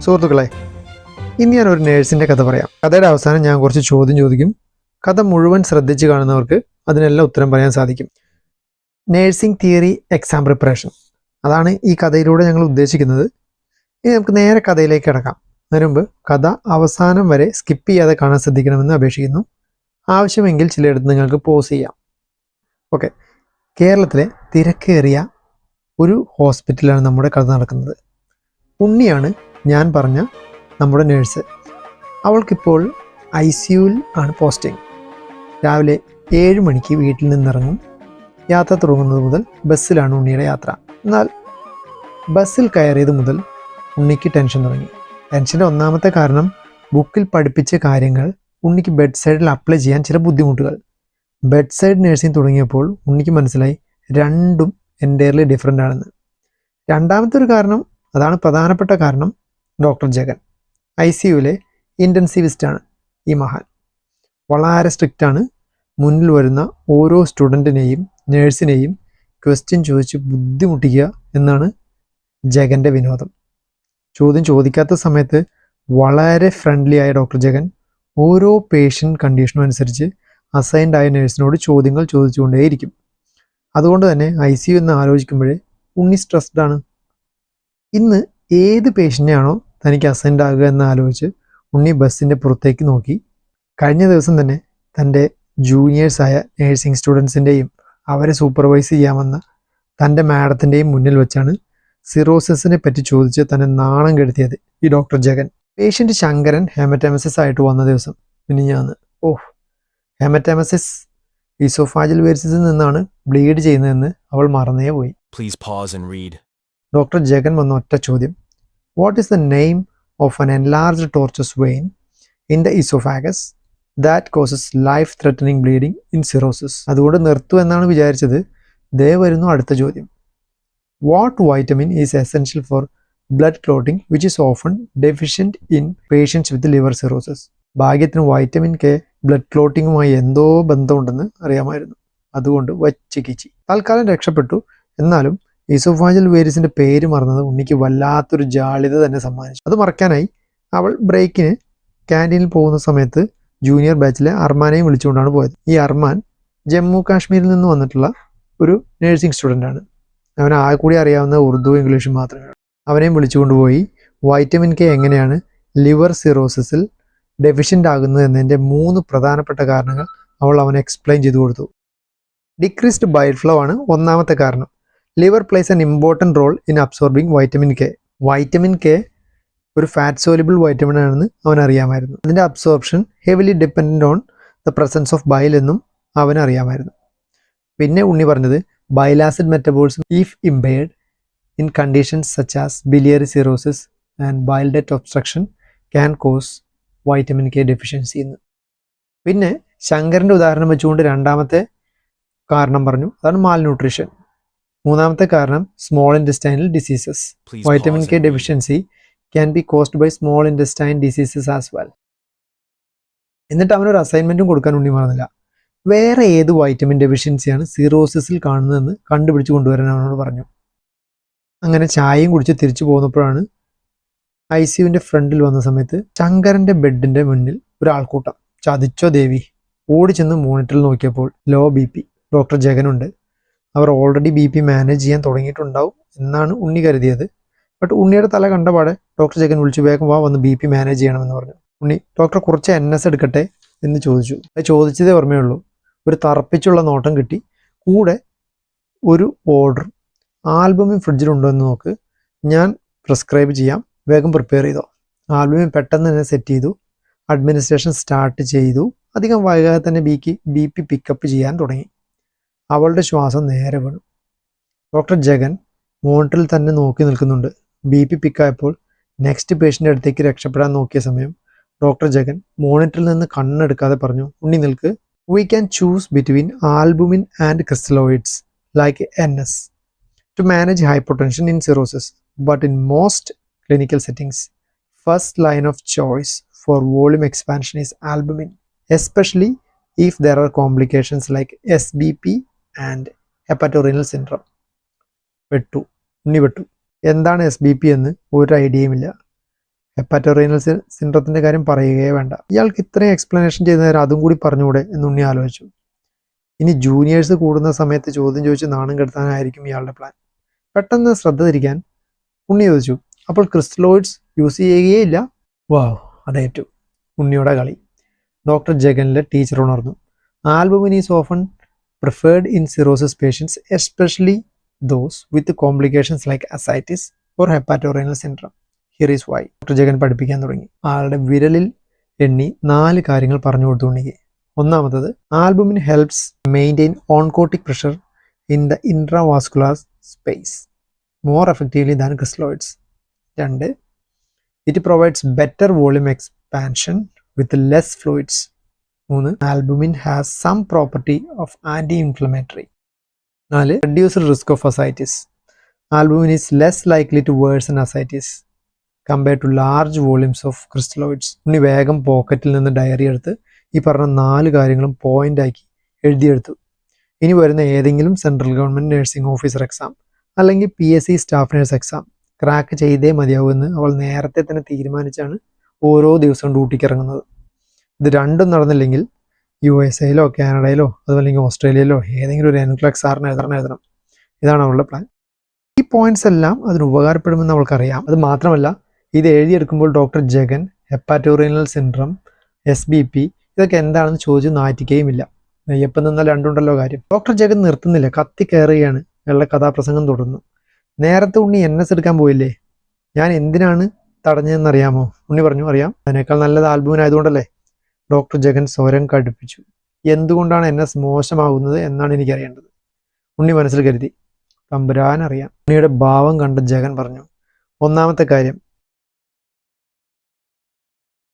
സുഹൃത്തുക്കളെ ഇന്ന് ഞാൻ ഒരു നേഴ്സിന്റെ കഥ പറയാം. കഥയുടെ അവസാനം ഞാൻ കുറച്ച് ചോദ്യം ചോദിക്കും. കഥ മുഴുവൻ ശ്രദ്ധിച്ച് കാണുന്നവർക്ക് അതിനെല്ലാം ഉത്തരം പറയാൻ സാധിക്കും. Nursing theory exam preparation. അതാണ് ഈ കഥയിലൂടെ ഞങ്ങൾ ഉദ്ദേശിക്കുന്നത്. ഇനി നമുക്ക് നേരെ കഥയിലേക്ക് കിടക്കാം. അതിനു മുമ്പ് കഥ അവസാനം വരെ സ്കിപ്പ് ചെയ്യാതെ കാണാൻ ശ്രദ്ധിക്കണമെന്ന് അപേക്ഷിക്കുന്നു. ആവശ്യമെങ്കിൽ ചിലയിടത്ത് നിങ്ങൾക്ക് പോസ് ചെയ്യാം. ഓക്കെ. കേരളത്തിലെ തിരക്കേറിയ ഒരു ഹോസ്പിറ്റലാണ് നമ്മുടെ കഥ നടക്കുന്നത്. ഉണ്ണിയാണ് ഞാൻ പറഞ്ഞ നമ്മുടെ നേഴ്സ്. അവൾക്കിപ്പോൾ ഐ സിയുവിൽ ആണ് പോസ്റ്റിംഗ്. രാവിലെ ഏഴ് മണിക്ക് വീട്ടിൽ നിന്നിറങ്ങും. യാത്ര തുടങ്ങുന്നത് മുതൽ ബസ്സിലാണ് ഉണ്ണിയുടെ യാത്ര. എന്നാൽ ബസ്സിൽ കയറിയത് മുതൽ ഉണ്ണിക്ക് ടെൻഷൻ തുടങ്ങി. ടെൻഷന്റെ ഒന്നാമത്തെ കാരണം ബുക്കിൽ പഠിപ്പിച്ച കാര്യങ്ങൾ ഉണ്ണിക്ക് ബെഡ് സൈഡിൽ അപ്ലൈ ചെയ്യാൻ ചില ബുദ്ധിമുട്ടുകൾ. ബെഡ് സൈഡ് നഴ്സിംഗ് തുടങ്ങിയപ്പോൾ ഉണ്ണിക്ക് മനസ്സിലായി രണ്ടും എന്റെ ഡിഫറെന്റ് ആണെന്ന്. രണ്ടാമത്തെ ഒരു കാരണം അതാണ് പ്രധാനപ്പെട്ട കാരണം ഡോക്ടർ ജഗൻ. ഐ സി ഇന്റൻസീവിസ്റ്റാണ് ഈ മഹാൻ. വളരെ സ്ട്രിക്റ്റാണ്. മുന്നിൽ വരുന്ന ഓരോ സ്റ്റുഡന്റിനെയും നേഴ്സിനെയും ക്വസ്റ്റ്യൻ ചോദിച്ച് ബുദ്ധിമുട്ടിക്കുക എന്നാണ് ജഗന്റെ വിനോദം. ചോദ്യം ചോദിക്കാത്ത സമയത്ത് വളരെ ഫ്രണ്ട്ലി ആയ ഡോക്ടർ ജഗൻ ഓരോ പേഷ്യന്റ് കണ്ടീഷനും അനുസരിച്ച് അസൈൻഡ് ആയ നേഴ്സിനോട് ചോദ്യങ്ങൾ ചോദിച്ചുകൊണ്ടേയിരിക്കും. അതുകൊണ്ട് തന്നെ ഐ സി യു എന്ന് ആലോചിക്കുമ്പോഴേ ഉണ്ണി സ്ട്രെസ്ഡ് ആണ്. ഇന്ന് ഏത് പേഷ്യന്റെയാണോ തനിക്ക് അസൈൻഡ് ആകുക എന്ന് ആലോചിച്ച് ഉണ്ണി ബസ്സിന്റെ പുറത്തേക്ക് നോക്കി. കഴിഞ്ഞ ദിവസം തന്നെ തന്റെ ജൂനിയേഴ്സായ നേഴ്സിംഗ് സ്റ്റുഡൻസിന്റെയും അവരെ സൂപ്പർവൈസ് ചെയ്യാമെന്ന തന്റെ മാഡത്തിന്റെയും മുന്നിൽ വെച്ചാണ് സിറോസിസിനെ പറ്റി ചോദിച്ച് തന്നെ നാണം കെടുത്തിയത് ഈ doctor Jagan. Patient Shankaran hematemesis ആയിട്ട് വന്ന ദിവസം പിന്നെ ഞാൻ ഓഹ് ഹെമറ്റമസിസ് ഇസോഫാജിൽ വേരിസിൽ നിന്നാണ് ബ്ലീഡ് ചെയ്യുന്നതെന്ന് അവൾ മറന്നേ പോയി. ഡോക്ടർ ജഗൻ വന്ന ഒറ്റ ചോദ്യം what is the name of an enlarged tortuous vein in the esophagus that causes life threatening bleeding in cirrhosis അതുകൊണ്ട് നിർത്തൂ എന്നാണ് വിചാരിച്ചത്. ദേ വരുന്നു അടുത്ത ചോദ്യം. What vitamin is essential for blood clotting which is often deficient in patients with liver cirrhosis ഭാഗ്യത്തിന് vitamin K blood ക്ലോട്ടിങ്ങുമായി എന്തോ ബന്ധമുണ്ടെന്ന് അറിയാമായിരുന്നു. അതുകൊണ്ട് വച്ചിക്കിച്ചി തൽക്കാലം രക്ഷപ്പെട്ടു. എന്നാലും ഇസോഫാജൽ വേരിസിന്റെ പേര് മറന്നത് ഉണ്ണിക്ക് വല്ലാത്തൊരു ജാളിത തന്നെ സമ്മാനിച്ചു. അത് മറക്കാനായി അവൾ ബ്രേക്കിന് ക്യാന്റീനിൽ പോകുന്ന സമയത്ത് ജൂനിയർ ബാച്ചിലെ അർമാനെയും വിളിച്ചുകൊണ്ടാണ് പോയത്. ഈ അർമാൻ ജമ്മു കാശ്മീരിൽ നിന്ന് വന്നിട്ടുള്ള ഒരു നേഴ്സിംഗ് സ്റ്റുഡന്റ് ആണ്. അവന് ആ കൂടി അറിയാവുന്ന ഉറുദു ഇംഗ്ലീഷും മാത്രമേ അവനെയും വിളിച്ചുകൊണ്ടുപോയി വൈറ്റമിൻ കെ എങ്ങനെയാണ് ലിവർ സിറോസിസിൽ ഡെഫിഷ്യന്റ് ആകുന്നത് എന്നതിന്റെ മൂന്ന് പ്രധാനപ്പെട്ട കാരണങ്ങൾ അവൾ അവനെ എക്സ്പ്ലെയിൻ ചെയ്തു കൊടുത്തു. ഡിക്രീസ്ഡ് ബൈറ്റ് ഫ്ലോ ആണ് ഒന്നാമത്തെ കാരണം. Liver plays an important role in absorbing vitamin K vitamin K ഒരു ഫാറ്റ് സോലിബിൾ വൈറ്റമിൻ ആണെന്ന് അവൻ അറിയാമായിരുന്നു അതിന്റെ absorption heavily dependent on the presence of bile എന്നും അവൻ അറിയാമായിരുന്നു പിന്നെ ഉണ്ണി പറഞ്ഞത് bile acid metabolism if impaired in conditions such as biliary cirrhosis and bile debt obstruction can cause vitamin K deficiency എന്ന്. പിന്നെ ശങ്കറിന്റെ ഉദാഹരണം വെച്ചുകൊണ്ട് രണ്ടാമത്തെ കാരണം പറഞ്ഞു അതാണ് മാൽ ന്യൂട്രീഷൻ മൂന്നാമത്തെ കാരണം small intestinal diseases vitamin K deficiency can be caused by small intestine diseases as well എന്നിട്ട് അവനൊരു അസൈൻമെന്റും കൊടുക്കാൻ ഉണ്ണി മറന്നില്ല. വേറെ ഏത് വൈറ്റമിൻ ഡെഫിഷ്യൻസിയാണ് സീറോസിസിൽ കാണുന്നതെന്ന് കണ്ടുപിടിച്ച് കൊണ്ടുവരാൻ അവനോട് പറഞ്ഞു. അങ്ങനെ ചായയും കുടിച്ച് തിരിച്ചു പോകുന്നപ്പോഴാണ് ഐ സിയുവിന്റെ ഫ്രണ്ടിൽ വന്ന സമയത്ത് ശങ്കരന്റെ ബെഡിന്റെ മുന്നിൽ ഒരു ആൾക്കൂട്ടം ചതിച്ചോ ദേവി ഓടിച്ചെന്ന് മോണിറ്ററിൽ നോക്കിയപ്പോൾ ലോ ബി പി ഡോക്ടർ ജഗനുണ്ട് അവർ ഓൾറെഡി ബി പി മാനേജ് ചെയ്യാൻ തുടങ്ങിയിട്ടുണ്ടാവും എന്നാണ് ഉണ്ണി കരുതിയത്. ബട്ട് ഉണ്ണിയുടെ തല കണ്ടപാടെ ഡോക്ടർ ജഗൻ വിളിച്ചു വേഗം വാ വന്ന് ബി പി മാനേജ് ചെയ്യണമെന്ന് പറഞ്ഞു. ഉണ്ണി ഡോക്ടർ കുറച്ച് എൻ എസ് എടുക്കട്ടെ? എന്ന് ചോദിച്ചു. അത് ചോദിച്ചതേ ഓർമ്മയുള്ളൂ ഒരു തറപ്പിച്ചുള്ള നോട്ടം കിട്ടി. കൂടെ ഒരു ഓർഡർ ആൽബമിൻ ഫ്രിഡ്ജിലുണ്ടോ എന്ന് നോക്ക്. ഞാൻ പ്രിസ്ക്രൈബ് ചെയ്യാം. വേഗം പ്രിപ്പയർ ചെയ്തോ. ആൽബം പെട്ടെന്ന് തന്നെ സെറ്റ് ചെയ്തു. അഡ്മിനിസ്ട്രേഷൻ സ്റ്റാർട്ട് ചെയ്തു. അധികം വൈകാതെ തന്നെ ബിക്ക് ബി പി പിക്കപ്പ് ചെയ്യാൻ തുടങ്ങി. അവളുടെ ശ്വാസം നേരെ വീണു. ഡോക്ടർ ജഗൻ മോണിറ്ററിൽ തന്നെ നോക്കി നിൽക്കുന്നുണ്ട്. ബി പി പിക്കായപ്പോൾ നെക്സ്റ്റ് പേഷ്യന്റെ അടുത്തേക്ക് രക്ഷപ്പെടാൻ നോക്കിയ സമയം ഡോക്ടർ ജഗൻ മോണിറ്ററിൽ നിന്ന് കണ്ണെടുക്കാതെ പറഞ്ഞു ഉണ്ണി നിൽക്ക്. We can choose between albumin and crystalloids like N S to manage hypotension in cirrhosis but in most clinical settings first line of choice for volume expansion is albumin especially if there are complications like SBP and hepatorenal syndrome വെട്ടു Unni വെട്ടു എന്താണ് S B P എന്ന് ഒരു ഐഡിയയും ഇല്ല സിൻഡ്രത്തിന്റെ കാര്യം പറയുകയേ വേണ്ട. ഇയാൾക്ക് ഇത്രയും explanation ചെയ്ത നേരം അതും കൂടി പറഞ്ഞുകൂടെ എന്ന് ഉണ്ണി ആലോചിച്ചു. ഇനി ജൂനിയേഴ്സ് കൂടുന്ന സമയത്ത് ചോദ്യം ചോദിച്ച് നാണം കെടുത്താനായിരിക്കും ഇയാളുടെ പ്ലാൻ പെട്ടെന്ന് ശ്രദ്ധ തിരിക്കാൻ ഉണ്ണി ചോദിച്ചു. അപ്പോൾ ക്രിസ്റ്റലോയിഡ്സ് യൂസ് ചെയ്യുകയേ ഇല്ല? വാവ് അതേറ്റു ഉണ്ണിയുടെ കളി. ഡോക്ടർ ജഗനിലെ ടീച്ചർ ഉണർന്നു. Albumin is often preferred in cirrhosis patients especially those with complications like ascites or hepatorenal syndrome here is why doctor Jagan പഠിപ്പിക്കാൻ തുടങ്ങി. ആളുടെ വിരലിൽ എണ്ണി നാല് കാര്യങ്ങൾ പറഞ്ഞു കൊടുത്തു ഉണ്ണിക്ക് ഒന്നാമത്തത് albumin helps maintain oncotic pressure in the intravascular space more effectively than crystalloids രണ്ട് it provides better volume expansion with less fluids മൂന്ന് albumin has some property of anti inflammatory നാല് reduce risk of ascites. Albumin is less likely to worsen ascites compare to large volumes of crystalloids. Unni വേഗം പോക്കറ്റിൽ നിന്ന് diary എടുത്ത് ഈ പറഞ്ഞ നാല് കാര്യങ്ങളും പോയിന്റ് ആക്കി എഴുതിയെടുത്തു. ഇനി വരുന്ന ഏതെങ്കിലും central government nursing officer exam അല്ലെങ്കിൽ P S C staff nurse exam. Crack ചെയ്തേ മതിയാവുമെന്ന് അവൾ നേരത്തെ തന്നെ തീരുമാനിച്ചാണ് ഓരോ ദിവസവും ഡ്യൂട്ടിക്ക് ഇറങ്ങുന്നത്. ഇത് രണ്ടും നടന്നില്ലെങ്കിൽ യു എസ് എയിലോ കാനഡയിലോ അതുപോലെ ഓസ്ട്രേലിയയിലോ ഏതെങ്കിലും ഒരു എൻക്ലക്സ് സാറിന് എഴുതണം എഴുതണം. ഇതാണ് അവളുടെ പ്ലാൻ ഈ പോയിന്റ്സ് എല്ലാം അതിന് ഉപകാരപ്പെടുമെന്ന് അവൾക്കറിയാം. അത് മാത്രമല്ല ഇത് എഴുതിയെടുക്കുമ്പോൾ doctor Jagan hepatorenal syndrome S B P ഇതൊക്കെ എന്താണെന്ന് ചോദിച്ചു നാറ്റിക്കുകയുമില്ല നെയ്യപ്പം നിന്നാൽ രണ്ടുണ്ടല്ലോ കാര്യം. ഡോക്ടർ ജഗൻ നിർത്തുന്നില്ല. കത്തി കയറുകയാണ്. ഇയാളുടെ കഥാപ്രസംഗം തുടർന്നു. നേരത്തെ ഉണ്ണി എൻ എസ് എടുക്കാൻ പോയില്ലേ? ഞാൻ എന്തിനാണ് തടഞ്ഞതെന്ന് അറിയാമോ ഉണ്ണി പറഞ്ഞു അറിയാം. അതിനേക്കാൾ നല്ലത് ആൽബുവിനായതുകൊണ്ടല്ലേ ഡോക്ടർ ജഗൻ സ്വരം കടുപ്പിച്ചു. എന്തുകൊണ്ടാണ് എൻ എസ് മോശമാകുന്നത് എന്നാണ് എനിക്കറിയേണ്ടത്? ഉണ്ണി മനസ്സിൽ കരുതി. തമ്പുരാൻ അറിയാം ഉണ്ണിയുടെ ഭാവം കണ്ട ജഗൻ പറഞ്ഞു ഒന്നാമത്തെ കാര്യം